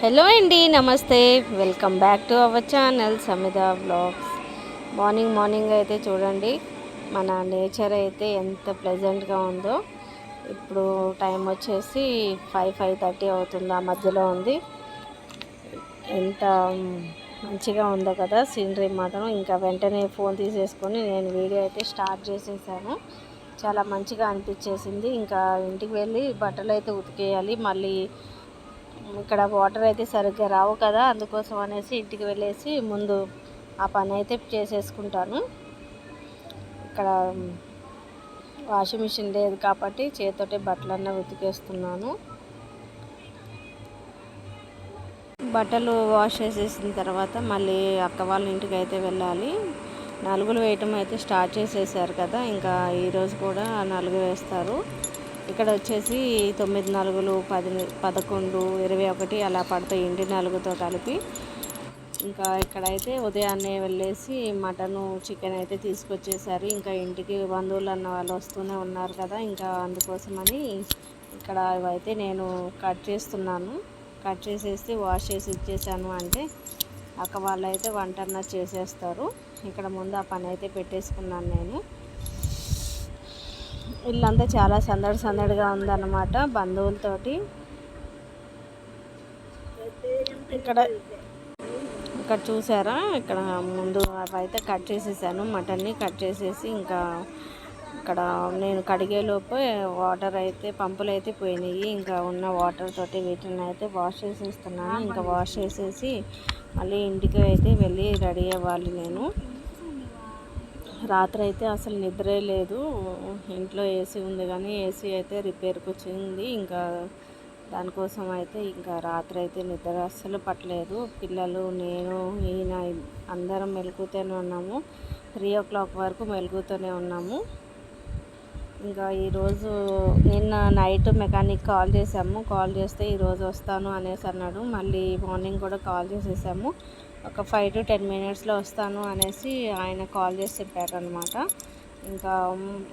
Hello అండి నమస్తే. Welcome back to our channel Samitha blogs morning morning అయితే చూడండి. మన నేచర్ అయితే ఎంత ప్లెజెంట్గా ఉందో. ఇప్పుడు టైం వచ్చేసి ఫైవ్ ఫైవ్ థర్టీ అవుతుంది. ఆ మధ్యలో ఉంది. ఎంత మంచిగా ఉందో కదా. సీనరీ మాత్రం ఇంకా వెంటనే ఫోన్ తీసేసుకొని నేను వీడియో అయితే స్టార్ట్ చేసేసాను. చాలా మంచిగా అనిపించేసింది. ఇంకా ఇంటికి వెళ్ళి బట్టలు అయితే ఉతికేయాలి. మళ్ళీ ఇక్కడ వాటర్ అయితే సరిగ్గా రావు కదా అందుకోసం అనేసి ఇంటికి వెళ్ళేసి ముందు ఆ పని అయితే చేసేసుకుంటాను. ఇక్కడ వాషింగ్ మిషన్ లేదు కాబట్టి చేతితోటి బట్టలన్నీ ఉతికేస్తున్నాను. బట్టలు వాష్ చేసేసిన తర్వాత మళ్ళీ అక్క వాళ్ళ ఇంటికి అయితే వెళ్ళాలి. నలుగులు వేయటం అయితే స్టార్ట్ చేసేసారు కదా ఇంకా ఈరోజు కూడా నలుగు వేస్తారు. ఇక్కడ వచ్చేసి తొమ్మిది నలుగులు పది పదకొండు ఇరవై ఒకటి అలా పడతాయి ఇంటి నలుగుతో కలిపి. ఇంకా ఇక్కడైతే ఉదయాన్నే వెళ్ళేసి మటను చికెన్ అయితే తీసుకొచ్చేసారు. ఇంకా ఇంటికి బంధువులు అన్న వాళ్ళు వస్తూనే ఉన్నారు కదా ఇంకా అందుకోసమని ఇక్కడ ఇవైతే నేను కట్ చేస్తున్నాను. కట్ చేసేసి వాష్ చేసి ఇచ్చేసాను అంటే అక్క వాళ్ళు అయితే వంట చేసేస్తారు. ఇక్కడ ముందు ఆ పని అయితే పెట్టేసుకున్నాను నేను. ఇల్లంతా చాలా సందడి సందడిగా ఉందన్నమాట బంధువులతోటి. ఇక్కడ ఇక్కడ చూసారా? ఇక్కడ ముందు అవైతే కట్ చేసేసాను మటన్ని కట్ చేసేసి ఇంకా ఇక్కడ నేను కడిగేలోపు వాటర్ అయితే పంపులు అయితే పోయినాయి. ఇంకా ఉన్న వాటర్ తోటి వీటిని అయితే వాష్ చేసేస్తున్నాను. ఇంకా వాష్ చేసేసి మళ్ళీ ఇంటికి అయితే వెళ్ళి రెడీ అవ్వాలి నేను. రాత్రి అయితే అసలు నిద్రే లేదు. ఇంట్లో ఏసీ ఉంది కానీ ఏసీ అయితే రిపేర్కి వచ్చింది. ఇంకా దానికోసం అయితే ఇంకా రాత్రి అయితే నిద్ర అస్సలు పట్టలేదు. పిల్లలు నేను ఈయన అందరం మెలుగుతూనే ఉన్నాము. త్రీ ఓ క్లాక్ వరకు మెలుగుతూనే ఉన్నాము. ఇంకా ఈరోజు నిన్న నైట్ మెకానిక్ కాల్ చేసాము కాల్ చేస్తే ఈరోజు వస్తాను అనేసి అన్నాడు. మళ్ళీ మార్నింగ్ కూడా కాల్ చేసేసాము. ఒక ఫైవ్ టు టెన్ మినిట్స్లో వస్తాను అనేసి ఆయన కాల్ చేసి చెప్పారనమాట ఇంకా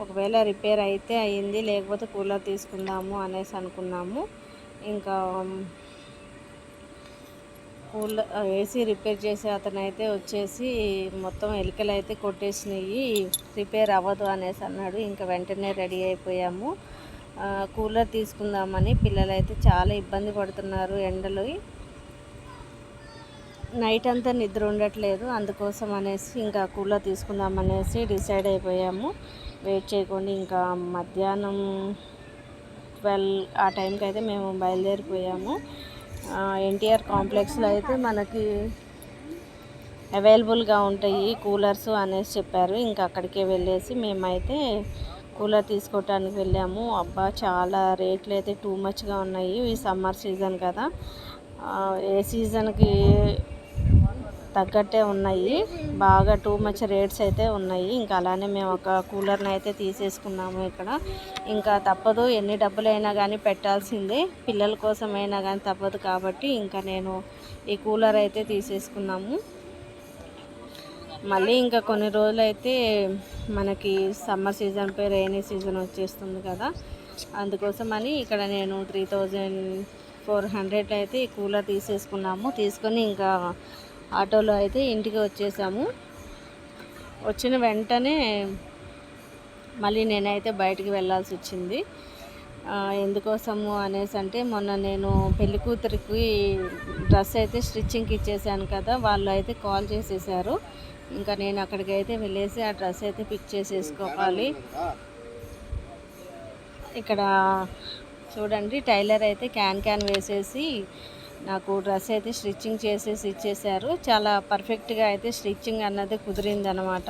ఒకవేళ రిపేర్ అయితే అయ్యింది లేకపోతే కూలర్ తీసుకుందాము అనేసి అనుకున్నాము. ఇంకా కూలర్ ఏసీ రిపేర్ చేసే అతను అయితే వచ్చేసి మొత్తం ఎలికలు అయితే కొట్టేసినాయి రిపేర్ అవ్వదు అనేసి అన్నాడు. ఇంకా వెంటనే రెడీ అయిపోయాము. కూలర్ తీసుకుందామని పిల్లలు అయితే చాలా ఇబ్బంది పడుతున్నారు ఎండలు. నైట్ అంతా నిద్ర ఉండట్లేదు. అందుకోసం అనేసి ఇంకా కూలర్ తీసుకుందాం అనేసి డిసైడ్ అయిపోయాము. వెయిట్ చేయకుండా ఇంకా మధ్యాహ్నం ట్వెల్వ్ ఆ టైంకి అయితే మేము బయలుదేరిపోయాము. ఎన్టీఆర్ కాంప్లెక్స్లో అయితే మనకి అవైలబుల్గా ఉంటాయి కూలర్స్ అనేసి చెప్పారు. ఇంకా అక్కడికే వెళ్ళేసి మేమైతే కూలర్ తీసుకోవటానికి వెళ్ళాము. అబ్బా చాలా రేట్లు అయితే టూ మచ్గా ఉన్నాయి ఈ సమ్మర్ సీజన్ కదా. ఏ సీజన్కి తగ్గట్టే ఉన్నాయి. బాగా టూ మచ్ రేట్స్ అయితే ఉన్నాయి. ఇంకా అలానే మేము ఒక కూలర్ని అయితే తీసేసుకున్నాము ఇక్కడ. ఇంకా తప్పదు ఎన్ని డబ్బులైనా కానీ పెట్టాల్సిందే. పిల్లల కోసమైనా కానీ తప్పదు కాబట్టి ఇంకా నేను ఈ కూలర్ అయితే తీసేసుకున్నాము. మళ్ళీ ఇంకా కొన్ని రోజులు అయితే మనకి సమ్మర్ సీజన్ పై రైనీ సీజన్ వచ్చేస్తుంది కదా. అందుకోసమని ఇక్కడ నేను త్రీ థౌజండ్ ఫోర్ హండ్రెడ్ అయితే ఈ కూలర్ తీసేసుకున్నాము. తీసుకొని ఇంకా ఆటోలో అయితే ఇంటికి వచ్చేసాము. వచ్చిన వెంటనే మళ్ళీ నేనైతే బయటికి వెళ్ళాల్సి వచ్చింది. ఎందుకోసము అనేసి అంటే మొన్న నేను పెళ్ళి కూతురికి డ్రెస్ అయితే స్టిచ్చింగ్కి ఇచ్చేసాను కదా వాళ్ళు అయితే కాల్ చేసేసారు. ఇంకా నేను అక్కడికి అయితే వెళ్ళేసి ఆ డ్రెస్ అయితే పిక్ చేసేసుకోవాలి. ఇక్కడ చూడండి టైలర్ అయితే క్యాన్ క్యాన్ వేసేసి నాకు డ్రెస్ అయితే స్టిచ్చింగ్ చేసేసి ఇచ్చేసారు చాలా పర్ఫెక్ట్గా అయితే స్టిచ్చింగ్ అన్నది కుదిరిందనమాట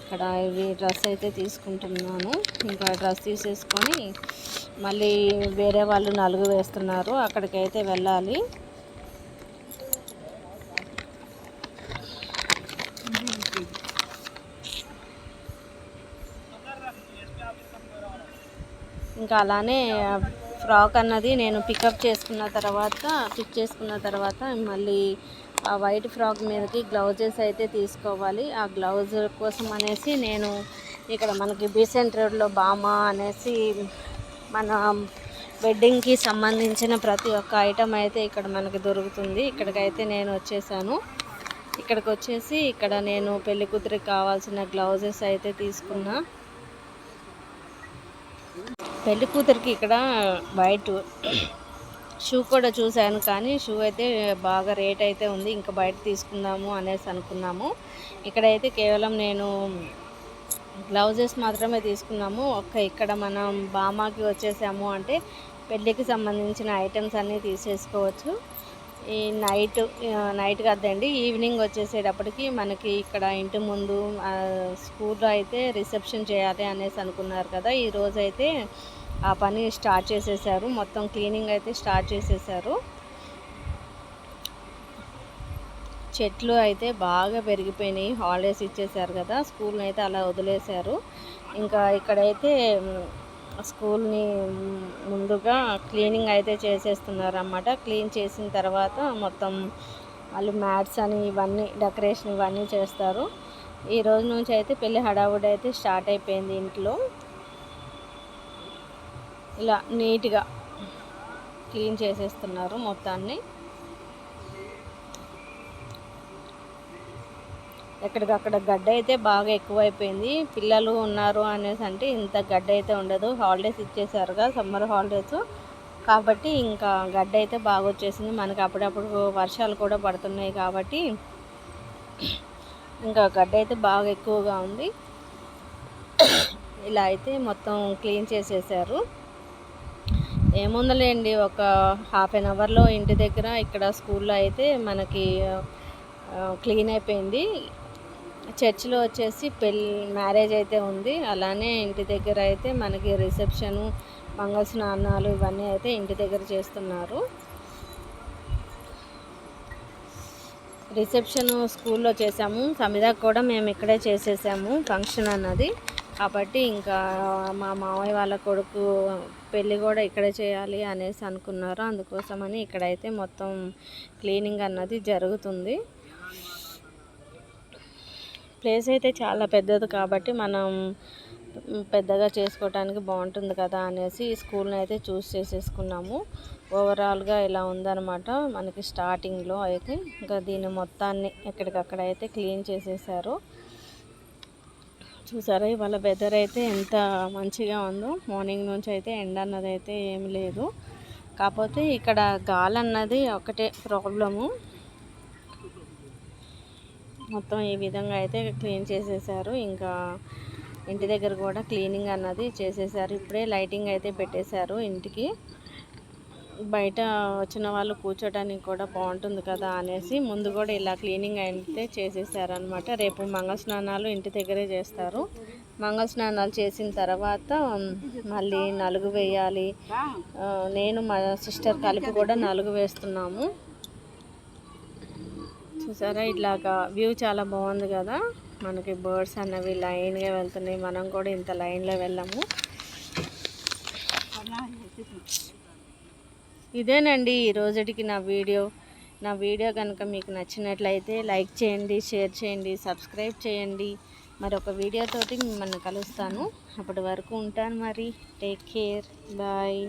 ఇక్కడ ఇవి డ్రెస్ అయితే తీసుకుంటున్నాను. ఇంకా డ్రెస్ తీసేసుకొని మళ్ళీ వేరే వాళ్ళు నలుగు వేస్తున్నారు. అక్కడికైతే వెళ్ళాలి. ఇంకా అలానే ఫ్రాక్ అన్నది నేను పికప్ చేసుకున్న తర్వాత పిక్ చేసుకున్న తర్వాత మళ్ళీ ఆ వైట్ ఫ్రాక్ మీదకి గ్లౌజెస్ అయితే తీసుకోవాలి. ఆ గ్లౌజ్ కోసం అనేసి నేను ఇక్కడ మనకి బీసెంట్ రోడ్లో బామా అనేసి మన వెడ్డింగ్కి సంబంధించిన ప్రతి ఒక్క ఐటమ్ అయితే ఇక్కడ మనకి దొరుకుతుంది. ఇక్కడికైతే నేను వచ్చేసాను. ఇక్కడికి వచ్చేసి ఇక్కడ నేను పెళ్ళికూతురికి కావాల్సిన గ్లౌజెస్ అయితే తీసుకున్నా. పెళ్ళి కూతురికి ఇక్కడ వైట్ షూ కూడా చూశాను కానీ షూ అయితే బాగా రేట్ అయితే ఉంది. ఇంకా బయట తీసుకుందాము అనేసి అనుకున్నాము. ఇక్కడైతే కేవలం నేను గ్లౌజెస్ మాత్రమే తీసుకున్నాము. ఒక్క ఇక్కడ మనం బామాకి వచ్చేసాము అంటే పెళ్ళికి సంబంధించిన ఐటమ్స్ అన్నీ తీసేసుకోవచ్చు. ఈ నైట్ నైట్ కదండి ఈవినింగ్ వచ్చేసేటప్పటికి మనకి ఇక్కడ ఇంటి ముందు స్కూల్లో అయితే రిసెప్షన్ చేయాలి అనేసి అనుకున్నారు కదా. ఈరోజైతే అయితే ఆ పని స్టార్ట్ చేసేసారు. మొత్తం క్లీనింగ్ అయితే స్టార్ట్ చేసేసారు. చెట్లు అయితే బాగా పెరిగిపోయినాయి. హాలిడేస్ ఇచ్చేసారు కదా స్కూల్ని అయితే అలా వదిలేశారు. ఇంకా ఇక్కడైతే స్కూల్ని ముందుగా క్లీనింగ్ అయితే చేసేస్తున్నారు అన్నమాట క్లీన్ చేసిన తర్వాత మొత్తం వాళ్ళు మ్యాట్స్ అని ఇవన్నీ డెకరేషన్ ఇవన్నీ చేస్తారు. ఈ రోజు నుంచి అయితే పెళ్ళి హడావుడి అయితే స్టార్ట్ అయిపోయింది ఇంట్లో. ఇలా నీట్గా క్లీన్ చేసేస్తున్నారు మొత్తాన్ని. ఎక్కడికక్కడ గడ్డ అయితే బాగా ఎక్కువైపోయింది. పిల్లలు ఉన్నారు అనేసి అంటే ఇంత గడ్డ అయితే ఉండదు. హాలిడేస్ ఇచ్చేసారుగా సమ్మర్ హాలిడేస్. కాబట్టి ఇంకా గడ్డ అయితే బాగా వచ్చేసింది. మనకి అప్పుడప్పుడు వర్షాలు కూడా పడుతున్నాయి కాబట్టి ఇంకా గడ్డ అయితే బాగా ఎక్కువగా ఉంది. ఇలా అయితే మొత్తం క్లీన్ చేసేసారు. ఏముందలేండి ఒక హాఫ్ అన్ అవర్లో ఇంటి దగ్గర ఇక్కడ స్కూల్లో అయితే మనకి క్లీన్ అయిపోయింది. చర్చిలో వచ్చేసి పెళ్ళి మ్యారేజ్ అయితే ఉంది. అలానే ఇంటి దగ్గర అయితే మనకి రిసెప్షను మంగళ స్నానాలు ఇవన్నీ అయితే ఇంటి దగ్గర చేస్తున్నారు. రిసెప్షన్ స్కూల్లో చేసాము సమిదాకు కూడా మేము ఇక్కడే చేసేసాము ఫంక్షన్ అన్నది. కాబట్టి ఇంకా మా మామయ్య వాళ్ళ కొడుకు పెళ్ళి కూడా ఇక్కడే చేయాలి అనేసి అనుకున్నారు. అందుకోసమని ఇక్కడైతే మొత్తం క్లీనింగ్ అన్నది జరుగుతుంది. ప్లేస్ అయితే చాలా పెద్దది కాబట్టి మనం పెద్దగా చేసుకోవటానికి బాగుంటుంది కదా అనేసి ఈ స్కూల్ని అయితే చూస్ చేసేసుకున్నాము. ఓవరాల్గా ఇలా ఉందన్నమాట మనకి స్టార్టింగ్లో అయితే. ఇంకా దీని మొత్తాన్ని ఎక్కడికక్కడ అయితే క్లీన్ చేసేసారు. చూసారా ఇవాళ వెదర్ అయితే ఎంత మంచిగా ఉందో. మార్నింగ్ నుంచి అయితే ఎండ అన్నది అయితే ఏమి లేదు. కాకపోతే ఇక్కడ గాలి అన్నది ఒకటే ప్రాబ్లము మొత్తం ఈ విధంగా అయితే క్లీన్ చేసేసారు. ఇంకా ఇంటి దగ్గర కూడా క్లీనింగ్ అన్నది చేసేసారు. ఇప్పుడే లైటింగ్ అయితే పెట్టేశారు ఇంటికి. బయట వచ్చిన వాళ్ళు కూర్చోడానికి కూడా బాగుంటుంది కదా అనేసి ముందు కూడా ఇలా క్లీనింగ్ అయితే చేసేసారనమాట రేపు మంగళ స్నానాలు ఇంటి దగ్గరే చేస్తారు. మంగళ స్నానాలు చేసిన తర్వాత మళ్ళీ నలుగు వేయాలి. నేను మా సిస్టర్ కలిపి కూడా నలుగు వేస్తున్నాము. చూసారా? ఇట్లాగా వ్యూ చాలా బాగుంది కదా. మనకి బర్డ్స్ అన్నవి లైన్గా వెళ్తున్నాయి. మనం కూడా ఇంత లైన్లో వెళ్ళాము. ఇదేనండి ఈ రోజుటికి నా వీడియో. నా వీడియో కనుక మీకు నచ్చినట్లయితే లైక్ చేయండి షేర్ చేయండి సబ్స్క్రైబ్ చేయండి. మరొక వీడియోతోటి మిమ్మల్ని కలుస్తాను. అప్పటి వరకు ఉంటాను మరి. Take care. బాయ్.